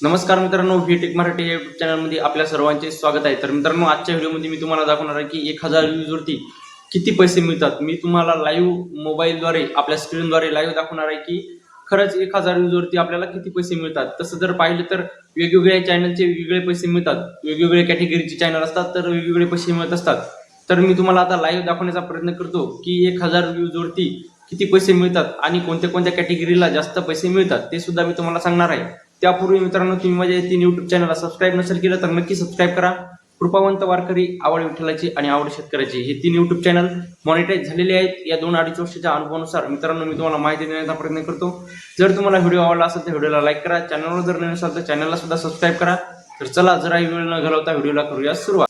नमस्कार मित्रांनो V take Marathi या युट्यूब चॅनलमध्ये आपल्या सर्वांचे स्वागत आहे. तर मित्रांनो आजच्या व्हिडिओमध्ये मी तुम्हाला दाखवणार आहे की एक हजार व्ह्यूजवरती किती पैसे मिळतात. मी तुम्हाला लाईव्ह मोबाईलद्वारे आपल्या स्क्रीनद्वारे लाईव्ह दाखवणार आहे की खरंच एक हजार व्ह्यूजवरती आपल्याला किती पैसे मिळतात. तसं जर पाहिलं तर वेगवेगळ्या चॅनलचे वेगवेगळे पैसे मिळतात. वेगवेगळ्या कॅटेगरीचे चॅनल असतात तर वेगवेगळे पैसे मिळत असतात. तर मी तुम्हाला आता लाईव्ह दाखवण्याचा प्रयत्न करतो की एक हजार व्ह्यूजवरती किती पैसे मिळतात आणि कोणत्या कोणत्या कॅटेगरीला जास्त पैसे मिळतात ते सुद्धा मी तुम्हाला सांगणार आहे. त्यापूर्वी मित्रांनो तुम्ही माझ्या तीन युट्यूब चॅनलला सबस्क्राईब नसेल केलं तर नक्की सबस्क्राईब करा. कृपावंत वारकरी आवड विठ्ठलाची आणि आवड शेतकऱ्याची हे तीन युट्यूब चॅनल मॉनिटाईज झालेले आहेत. या दोन अडीच वर्षाच्या अनुभवानुसार मित्रांनो मी तुम्हाला माहिती देण्याचा प्रयत्न करतो. जर तुम्हाला व्हिडिओ आवडला असेल तर व्हिडिओला लाईक करा. चॅनलवर जर नवीन असाल तर चॅनलला सुद्धा सबस्क्राईब करा. तर चला जराही वेळ न घालवता व्हिडिओला करूया सुरुवात.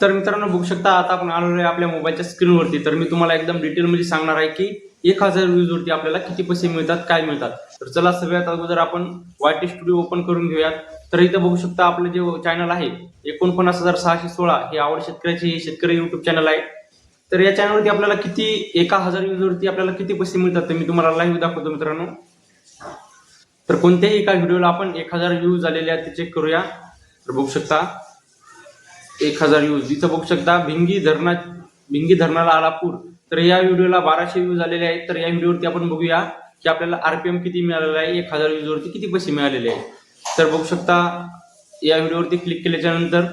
तर मित्रांनो बघू शकता आता आपण आलेलो आहे आपल्या मोबाईलच्या स्क्रीनवरती तर मी तुम्हाला एकदम डिटेलमध्ये सांगणार आहे की एक हजार व्ह्यूजवरती आपल्याला किती पैसे मिळतात काय मिळतात? तर चला सगळ्यात अगोदर आपण वायटी स्टुडिओ ओपन करून घेऊयात. तर इथं बघू शकता आपलं जे चॅनल आहे एकोणपन्नास हजार सहाशे सोळा हे आवड शेतकऱ्याचे हे शेतकरी युट्यूब चॅनल आहे. तर या चॅनलवरती आपल्याला किती एका हजार व्ह्यूजवरती आपल्याला किती पैसे मिळतात ते मी तुम्हाला लाईव्ह दाखवतो मित्रांनो. तर कोणत्याही एका व्हिडिओला आपण एक हजार व्ह्यूज आलेले आहेत ते चेक करूया. तर बघू शकता एक हजार व्ह्यूज. इथं बघू शकता भिंगी धरणा भिंगी धरणाला आलापूर. तर या व्हिडिओला बाराशे व्ह्यूज झालेले आहेत. तर या व्हिडिओवरती आपण बघूया की आपल्याला आरपीएम किती मिळालेला आहे एक हजार व्ह्यूजवरती किती पैसे मिळालेले आहेत. तर बघू शकता या व्हिडिओवरती क्लिक केल्याच्यानंतर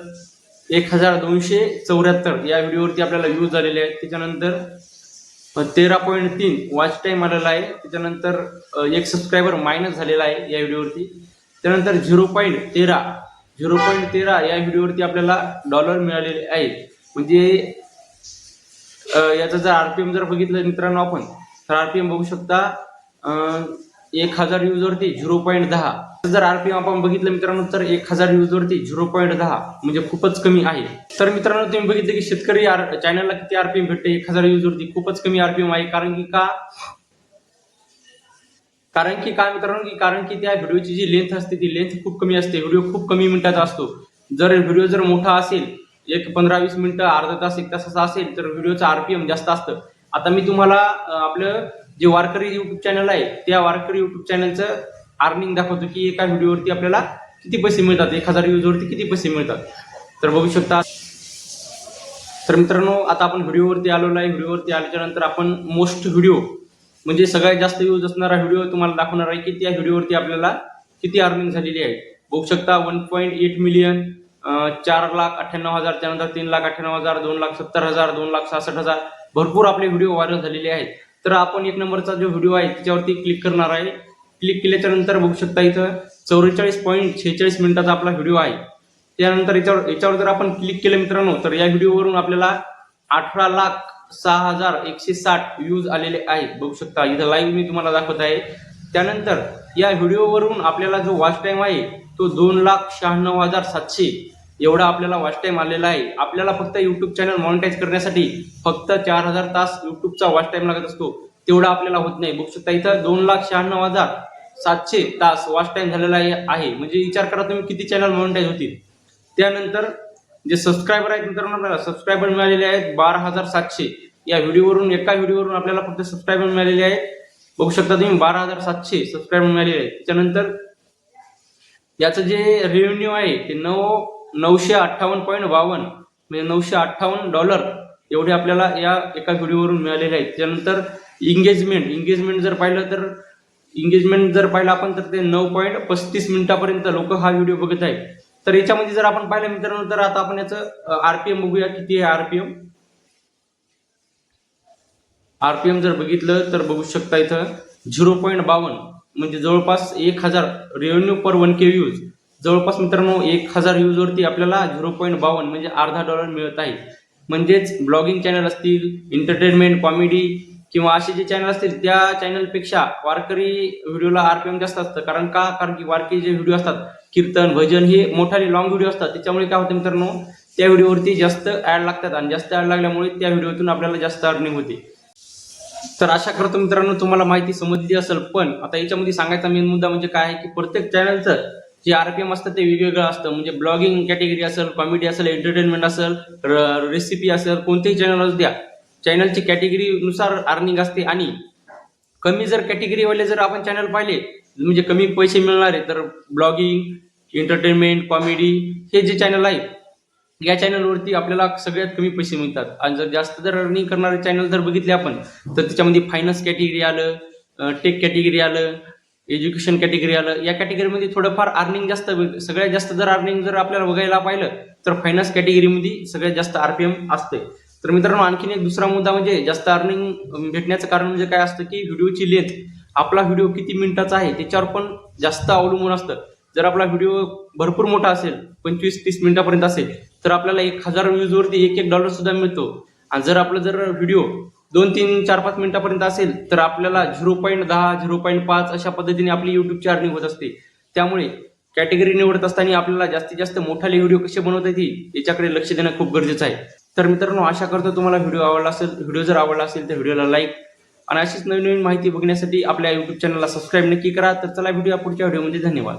एक हजार दोनशे चौऱ्याहत्तर या व्हिडिओवरती आपल्याला व्ह्यूज झालेले आहेत. त्याच्यानंतर तेरा पॉईंट तीन वॉच टाईम आलेला आहे. त्याच्यानंतर एक सबस्क्रायबर मायनस झालेला आहे या व्हिडिओवरती त्यानंतर झिरो पॉईंट तेरा झिरो पॉईंट तेरा या व्हिडिओवरती आपल्याला डॉलर मिळालेले आहेत. म्हणजे याचं जर आरपीएम जर बघितलं मित्रांनो आपण तर आरपीएम बघू शकता एक हजार वरती झिरो पॉईंट दहा. जर आरपीएम आपण बघितलं मित्रांनो तर एक हजार वरती झिरो पॉईंट दहा म्हणजे खूपच कमी आहे. तर मित्रांनो तुम्ही बघितलं की शेतकरी आर चॅनलला किती आरपीएम भेटते? एक हजार वरती खूपच कमी आरपीएम आहे. कारण की का? कारण की काय मित्रांनो? की कारण की त्या व्हिडिओची जी लेंथ असते ती लेंथ खूप कमी असते. व्हिडिओ खूप कमी मिनिटाचा असतो. जर व्हिडिओ जर मोठा असेल एक पंधरा वीस मिनिटं अर्धा तास एक तासाचा असेल तर व्हिडिओचं आरपीएम जास्त असतं. आता मी तुम्हाला आपलं जे वारकरी युट्यूब चॅनल आहे त्या वारकरी युट्यूब चॅनलचं अर्निंग दाखवतो की एका व्हिडिओवरती आपल्याला किती पैसे मिळतात? एक हजार व्ह्यूजवरती किती पैसे मिळतात? तर बघू शकता. तर मित्रांनो आता आपण व्हिडिओवरती आलेलो आहे. व्हिडिओवरती आल्याच्यानंतर आपण मोस्ट व्हिडिओ म्हणजे सगळ्यात जास्त व्ह्यूज असणारा व्हिडिओ तुम्हाला दाखवणार आहे की त्या व्हिडिओवरती आपल्याला किती अर्निंग झालेली आहे? बघू शकता वन पॉईंट एट मिलियन चार लाख अठ्ठ्याण्णव हजार त्यानंतर तीन लाख अठ्ठ्याण्णव हजार दोन लाख सत्तर हजार दोन लाख सहासष्ट हजार भरपूर आपले व्हिडिओ व्हायरल झालेले आहेत. तर आपण एक नंबरचा जो व्हिडिओ आहे त्याच्यावरती क्लिक करणार आहे. क्लिक केल्याच्यानंतर बघू शकता इथं चौवेचाळीस पॉईंट शेहेचाळीस मिनिटाचा आपला व्हिडिओ आहे. त्यानंतर याच्यावर याच्यावर जर आपण क्लिक केलं मित्रांनो तर या व्हिडिओवरून आपल्याला अठरा लाख सहा हजार एकशे साठ व्ह्यूज आलेले आहेत. बघू शकता इथं लाईव्ह मी तुम्हाला दाखवत आहे. त्यानंतर या व्हिडिओवरून आपल्याला जो वॉच टाइम आहे तो दोन लाख शहाण्णव हजार सातशे एवढा आपल्याला वॉच टाईम आलेला आहे. आपल्याला फक्त युट्यूब चॅनल मॉनिटाईज करण्यासाठी फक्त चार हजार तास युट्यूबचा वॉच टाइम लागत असतो. तेवढा आपल्याला होत नाही. बघू शकता इथं दोन लाख शहाण्णव हजार सातशे तास वॉच टाइम झालेला आहे- आहे. म्हणजे विचार करा तुम्ही किती चॅनल मॉनिटाईज होतील. त्यानंतर जे सबस्क्रायबर आहेत मित्रांनो आपल्याला सबस्क्रायबर मिळालेले आहेत बारा हजार सातशे. या व्हिडिओवरून एका व्हिडिओवरून आपल्याला फक्त सबस्क्रायबर मिळालेले आहेत. बघू शकता तुम्ही बारा हजार सातशे सबस्क्रायबर मिळालेले आहेत. त्याच्यानंतर याचं जे रेव्हेन्यू आहे ते नऊ नऊशे अठ्ठावन्न पॉईंट बावन्न म्हणजे नऊशे अठ्ठावन्न डॉलर एवढे आपल्याला या एका व्हिडिओवरून मिळालेले आहेत. त्यानंतर इंगेजमेंट इंगेजमेंट जर पाहिलं तर इंगेजमेंट जर पाहिलं आपण तर ते नऊ पॉईंट पस्तीस मिनिटापर्यंत लोक हा व्हिडिओ बघत आहेत. तर याच्यामध्ये जर आपण पाहिलं मित्रांनो तर आता आपण याचं आरपीएम बघूया. किती आहे आरपीएम आरपीएम जर बघितलं तर बघू शकता इथं झिरो पॉईंट बावन्न. म्हणजे जवळपास एक हजार revenue per one K views जवळपास मित्रांनो एक हजार व्ह्यूजवरती आपल्याला झिरो पॉईंट बावन्न म्हणजे अर्धा डॉलर मिळत आहे. म्हणजेच ब्लॉगिंग चॅनल असतील एंटरटेनमेंट कॉमेडी किंवा असे जे चॅनल असतील त्या चॅनलपेक्षा वारकरी व्हिडिओला आर पीऊन जास्त असतं. कारण का? कारण की वारकरी जे व्हिडिओ असतात कीर्तन भजन हे मोठाले लॉंग व्हिडिओ असतात. त्याच्यामुळे काय होतं मित्रांनो त्या व्हिडिओवरती जास्त ॲड लागतात. आणि जास्त ॲड लागल्यामुळे त्या व्हिडिओतून आपल्याला जास्त अर्निंग होते. तर अशा करतो मित्रांनो तुम्हाला माहिती समजली असेल पण आता याच्यामध्ये सांगायचा मेन मुद्दा म्हणजे काय आहे की प्रत्येक चॅनलचं जे आरपीएम असतं ते वेगवेगळं असतं. म्हणजे ब्लॉगिंग कॅटेगरी असेल कॉमेडी असेल एंटरटेनमेंट असेल रेसिपी असेल कोणतेही चॅनल असू द्या. चॅनलची कॅटेगरीनुसार अर्निंग असते आणि कमी जर कॅटेगरीवाले जर आपण चॅनल पाहिले म्हणजे कमी पैसे मिळणारे तर ब्लॉगिंग एंटरटेनमेंट कॉमेडी हे जे चॅनल आहे या चॅनलवरती आपल्याला सगळ्यात कमी पैसे मिळतात. आणि जर जास्त जर अर्निंग करणारे चॅनल जर बघितले आपण तर त्याच्यामध्ये फायनान्स कॅटेगरी आलं टेक कॅटेगरी आलं एज्युकेशन कॅटेगरी आलं या कॅटेगरीमध्ये थोडंफार अर्निंग जास्त सगळ्यात जास्त जर अर्निंग जर आपल्याला बघायला पाहिलं तर फायनान्स कॅटेगरीमध्ये सगळ्यात जास्त आर पी एम असते तर मित्रांनो आणखीन एक दुसरा मुद्दा म्हणजे जास्त अर्निंग भेटण्याचं कारण म्हणजे काय असतं की व्हिडिओची लेंथ आपला व्हिडिओ किती मिनिटाचा आहे त्याच्यावर पण जास्त अवलंबून असतं. जर आपला व्हिडिओ भरपूर मोठा असेल पंचवीस तीस मिनिटापर्यंत असेल तर आपल्याला एक हजार व्ह्यूजवरती एक एक डॉलर सुद्धा मिळतो. आणि जर आपलं जर व्हिडिओ दोन तीन चार पाच मिनिटापर्यंत असेल तर आपल्याला झिरो पॉईंट दहा झिरो पॉईंट पाच अशा पद्धतीने आपली युट्यूबची अर्निंग होत असते. त्यामुळे कॅटेगरी निवडत असताना आपल्याला जास्तीत जास्त मोठाले व्हिडिओ कसे बनवता येतील याच्याकडे लक्ष देणं खूप गरजेचं आहे. तर मित्रांनो आशा करतो तुम्हाला व्हिडिओ आवडला असेल व्हिडिओ जर आवडला असेल तर व्हिडिओला लाईक आणि अशीच नवीन नवीन माहिती बघण्यासाठी आपल्या युट्यूब चॅनलला सबस्क्राईब नक्की करा. तर चला व्हिडिओ पुढच्या व्हिडिओमध्ये धन्यवाद.